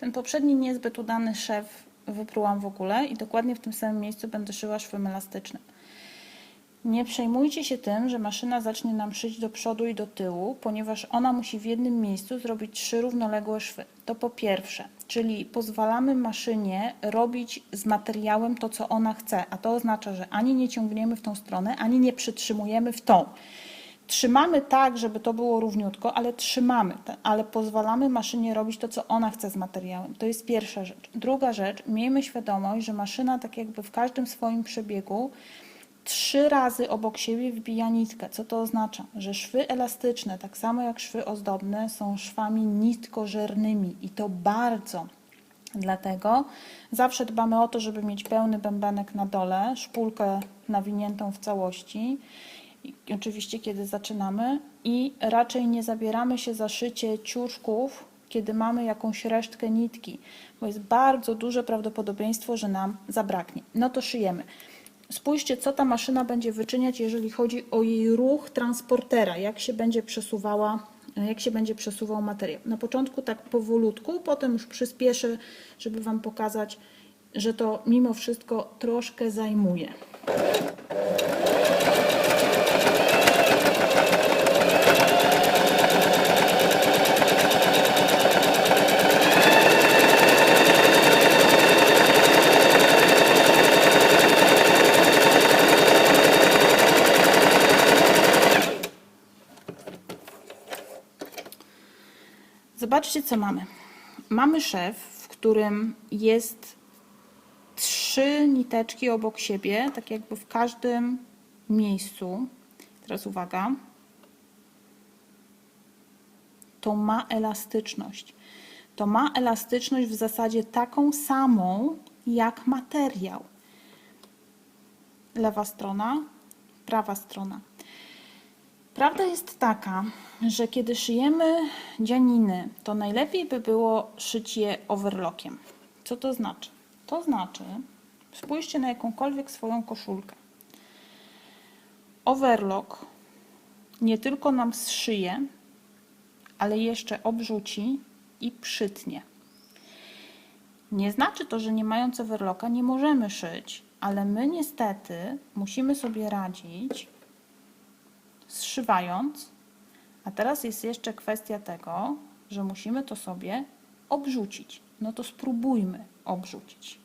Ten poprzedni niezbyt udany szef wyprułam w ogóle i dokładnie w tym samym miejscu będę szyła szwem elastycznym. Nie przejmujcie się tym, że maszyna zacznie nam szyć do przodu i do tyłu, ponieważ ona musi w jednym miejscu zrobić trzy równoległe szwy. To po pierwsze, czyli pozwalamy maszynie robić z materiałem to, co ona chce, a to oznacza, że ani nie ciągniemy w tą stronę, ani nie przytrzymujemy w tą. Trzymamy tak, żeby to było równiutko, ale trzymamy, ale pozwalamy maszynie robić to, co ona chce z materiałem. To jest pierwsza rzecz. Druga rzecz, miejmy świadomość, że maszyna tak jakby w każdym swoim przebiegu trzy razy obok siebie wbija nitkę. Co to oznacza? Że szwy elastyczne, tak samo jak szwy ozdobne, są szwami nitkożernymi i to bardzo. Dlatego zawsze dbamy o to, żeby mieć pełny bębenek na dole, szpulkę nawiniętą w całości. Oczywiście, kiedy zaczynamy, i raczej nie zabieramy się za szycie ciuszków, kiedy mamy jakąś resztkę nitki, bo jest bardzo duże prawdopodobieństwo, że nam zabraknie. No to szyjemy. Spójrzcie, co ta maszyna będzie wyczyniać, jeżeli chodzi o jej ruch transportera, jak się będzie przesuwała, jak się będzie przesuwał materiał. Na początku tak powolutku, potem już przyspieszę, żeby Wam pokazać, że to mimo wszystko troszkę zajmuje. Zobaczcie, co mamy. Mamy szef, w którym jest trzy niteczki obok siebie, tak jakby w każdym miejscu. Teraz uwaga. To ma elastyczność. To ma elastyczność w zasadzie taką samą jak materiał. Lewa strona, prawa strona. Prawda jest taka, że kiedy szyjemy dzianiny, to najlepiej by było szyć je overlockiem. Co to znaczy? To znaczy, spójrzcie na jakąkolwiek swoją koszulkę. Overlock nie tylko nam zszyje, ale jeszcze obrzuci i przytnie. Nie znaczy to, że nie mając overlocka nie możemy szyć, ale my niestety musimy sobie radzić zszywając. A teraz jest jeszcze kwestia tego, że musimy to sobie obrzucić. No to spróbujmy obrzucić.